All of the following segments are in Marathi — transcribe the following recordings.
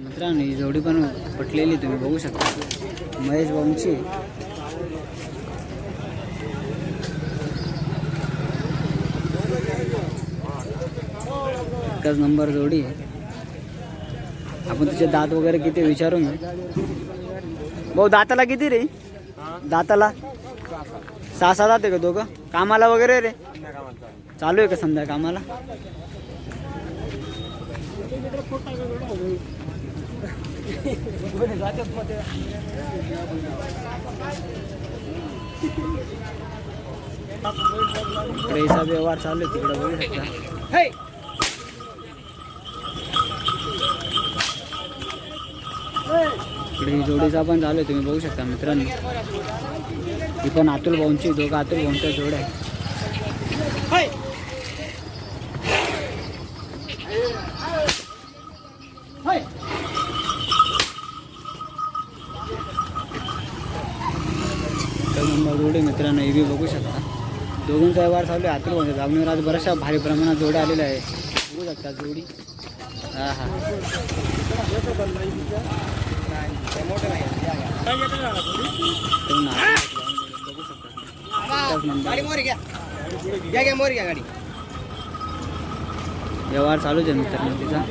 मित्रांनो ही जोडी पण पटलेली तुम्ही बघू शकता. महेश भाऊंची. एकच नंबर जोडी. आहे आपण तिचे दात वगैरे किती विचारून भाऊ दाताला किती रे? दाताला? सहा सहा दात आहे का दोघं? कामाला वगैरे रे? चालू आहे का समजा कामाला? हिसाब व्यवहार चालू आहे तिकडे बघू शकता. इकडे ही जोडीचा पण चालू आहे तुम्ही बघू शकता मित्रांनो. ही पण अतुल भाऊंची दोघं अतुल भाऊंच्या जोड आहे तर नंबर जोडे मित्रांनो बघू शकता. दोघांचा व्यवहार चालू आहे अतुल भाऊंचा दावणीवर आज बऱ्याचशा भारी प्रमाणात जोड्या आलेल्या आहे बघू शकता जोडी. हां हा तर ना- बघू शकता एकच नंबर. व्यवहार चालूच आहे मित्रांनो तिचा.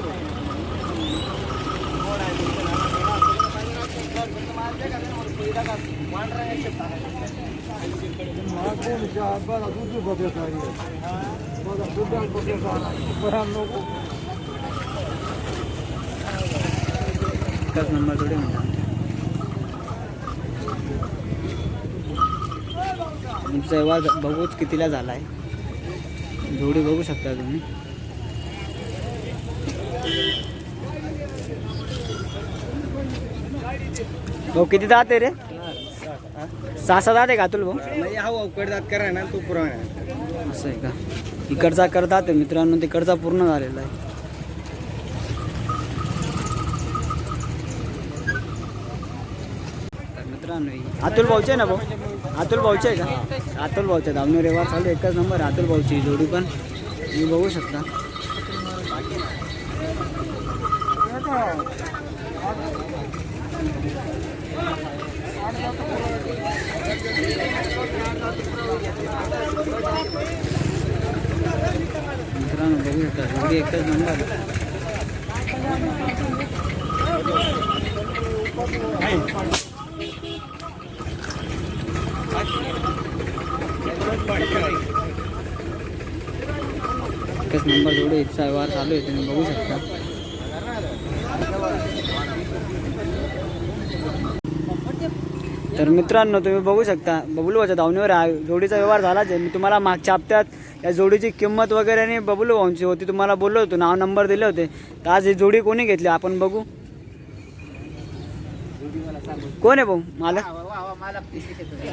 एकच नंबर थोडी म्हणतात तुमचा व्यवहार बघूच कितीला झाला आहे जोडी बघू शकता तुम्ही. भाऊ किती दात आहे रे? सहा सहा दात आहे का अतुल भाऊ? करा ना तू पुराण असं आहे का? इकडचा करतात आहे मित्रांनो तिकडचा पूर्ण झालेला आहे. तर मित्रांनो ही अतुल भाऊचे आहे ना भाऊ? अतुल भाऊचे आहे का? अतुल भाऊचे धावणे रेवा चालू एकच नंबर आहे. अतुल भाऊची ही जोडी पण. तुम्ही बघू शकता. मित्रांनो बघू शकता जोडी एकच नंबर आहे. एकच नंबर जोडी इथचा व्यवहार चालू आहे तुम्ही बघू शकता तर मित्रांनो तुम्ही बघू शकता बबलू भाऊच्या धावणीवर हा जोडीचा व्यवहार झालाच आहे. मी तुम्हाला मागच्या हप्त्यात या जोडीची किंमत वगैरे आणि बबलू भाऊंची होती तुम्हाला बोललो होतो नाव नंबर दिले होते. तर आज ही जोडी कोणी घेतली? आपण बघू. कोण आहे भाऊ? मला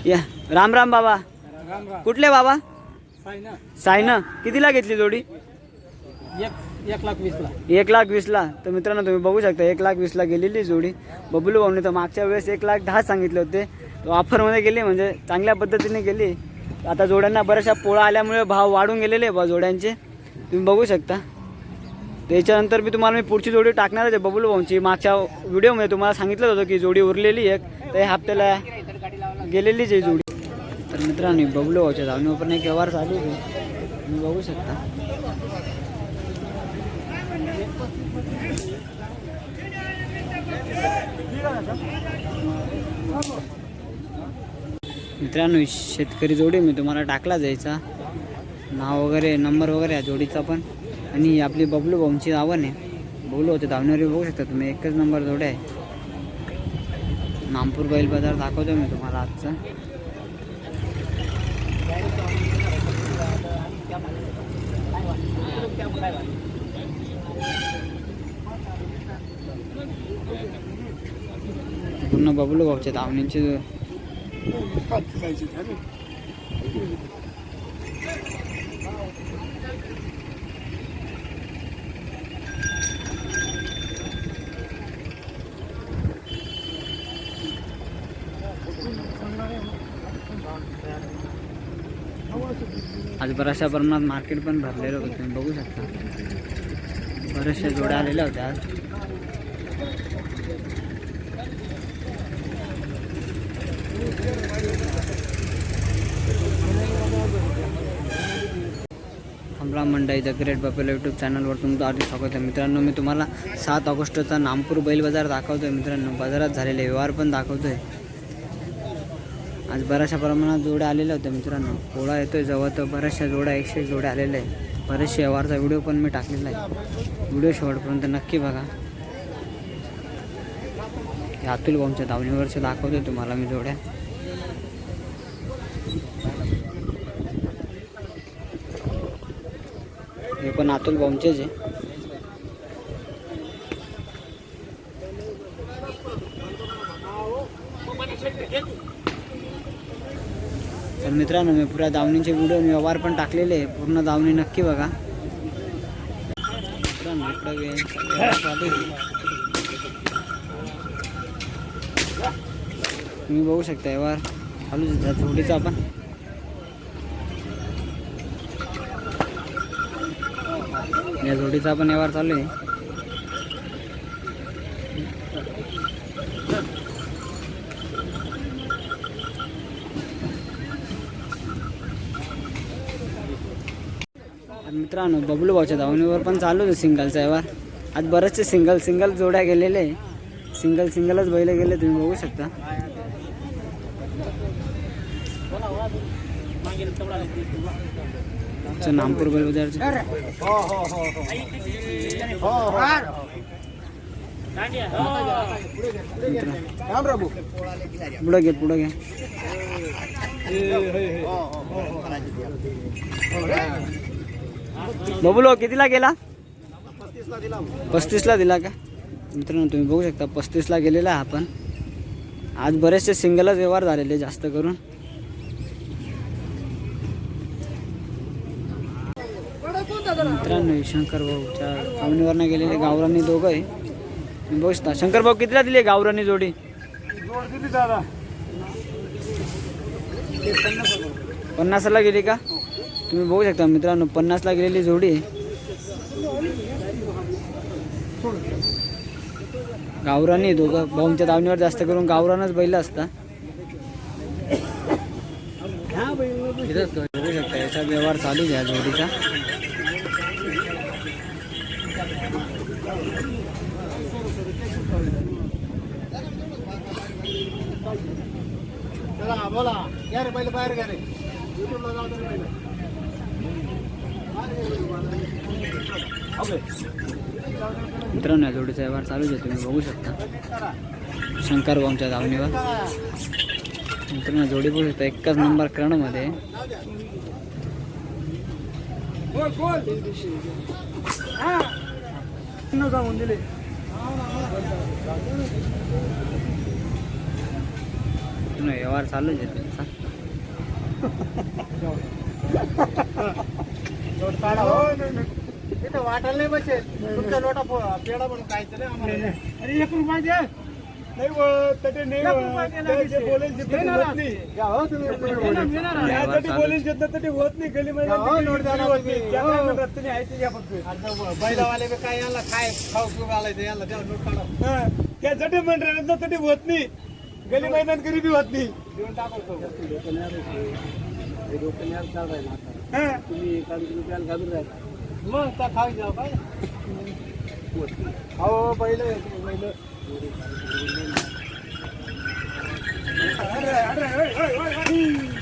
या. राम राम बाबा. कुठले बाबा? सायना. कितीला घेतली जोडी? एक लाख वीस ला एक लाख वीसला तर मित्रांनो तुम्ही बघू शकता एक लाख वीसला गेलेली जोडी. बबलू भाऊने तर मागच्या वेळेस एक लाख दहा सांगितले होते. तो ऑफरमध्ये गेली म्हणजे चांगल्या पद्धतीने गेली. आता जोड्यांना बऱ्याचशा पोळा आल्यामुळे भाव वाढून गेलेले बा जोड्यांचे. तुम्ही बघू शकता. त्याच्यानंतर मी तुम्हाला मी पुढची जोडी टाकणारच आहे बबलू भाऊंची. मागच्या व्हिडिओमध्ये तुम्हाला सांगितलं होतं की जोडी उरलेली एक. तर या हप्त्याला गेलेलीच आहे जोडी. तर मित्रांनो बबलू भाऊच्या धावणीवर पण एक व्यवहार चालू आहे. तुम्ही बघू शकता. मित्रांनो शेतकरी जोडी मी तुम्हाला टाकला जायचा. नाव वगैरे नंबर वगैरे आहे जोडीचा पण. आणि आपली बबलू भाऊंची नावं आहे. बबलू होते धावणारी बघू शकता तुम्ही. एकच नंबर जोड्या आहे. नामपूर बैल बाजार दाखवतो मी तुम्हाला आजचा. पूर्ण बबलू भाऊच्या धावणीचे आज बऱ्याचशा प्रमाणात मार्केट पण भरलेलं होतं तुम्ही बघू शकता. बऱ्याचशा जोड्या आलेल्या होत्या आज. हमला मंडई द ग्रेट बपेलो यूट्यूब चॅनलवर तुमचं आधी स्वागत आहे. मित्रांनो मी तुम्हाला सात ऑगस्टचा नामपूर बैल बाजार दाखवतोय. मित्रांनो बाजारात झालेले व्यवहार पण दाखवतोय. आज बऱ्याचशा प्रमाणात जोड्या आलेल्या होत्या मित्रांनो. पोळा येतोय जवळ तर बऱ्याचशा जोड्या एकशे जोड्या आलेल्या आहे बरेचसे व्यवहारचा व्हिडिओ पण मी टाकलेला आहे. व्हिडिओ शेवटपर्यंत नक्की बघा. हे अतुल भाऊंच्या दावणीवरचे दाखवतो तुम्हाला मी जोड्या. हे पण अतुल भाऊंचेच आहे. तर मित्रांनो मी पुऱ्या दावणीचे व्हिडिओ मी व्यवहार पण टाकलेले आहे. पूर्ण दावणी नक्की बघा. मित्रांनो तुम्ही बघू शकता व्यवहार चालूच आहे आपण. पण या झोडीचा पण यावर चालू आहे. मित्रांनो बबलू भाऊच्या धावणीवर पण चालू आहे सिंगलचा व्यवहार आज बरेचसे सिंगल सिंगल जोड्या गेलेले आहे. सिंगल सिंगलच बैल गेले तुम्ही बघू शकता. नामपूर बैल बाजारचे हो हो हो हो. हो पुढं घे पुढं घे. बबलू कितीला गेला? पस्तीसला दिला का? मित्रांनो तुम्ही बघू शकता पस्तीसला गेलेला आहे आपण. आज बरेचसे सिंगलच व्यवहार झालेले जास्त करून. मित्रांनो शंकर भाऊच्या आवणीवरनं गेलेले गावरानी दोघं आहे बघू शकता. शंकर भाऊ कितीला दिली आहे गावरानी जोडी? पन्नासला गेली का? तुम्ही बघू शकता मित्रांनो पन्नासला गेलेली जोडी आहे. गावरानी दोघं. भाऊंच्या दावणीवर जास्त करून गावरानच बैल असता बघू शकता याचा व्यवहार चालू घ्या जोडीचा. बाहेर मित्रांनो या जोडीचा व्यवहार चालूच आहे तुम्ही बघू शकता. शंकर भाऊंच्या धावणीवर. मित्रांनो जोडी बघू शकता एकच नंबर क्रममध्ये आहे. व्यवहार चालूच आहे त्यांचा. हो इथं वाटायला नाही बसेल तुमच्या लोटा पो- पेढा म्हणून काय तरी आम्हाला अरे एक रुपया द्या नाही हो, तटे नाही हो. होत नाही. हो तुम्ही. यासाठी तटे होत नाही. गली नाही. तुम्ही आहे ते घ्या फक्त. बैलावाले बी काय याला काय खाऊ पिऊ घालायचं याला त्याला नोट काढा. त्यासाठी म्हणणार तटे होत नाही गली मैदान गरीबी होत नाही देऊन टाकतो मग त्या खाऊ जाऊ काय हो पहिलं पहिलं अरे अरे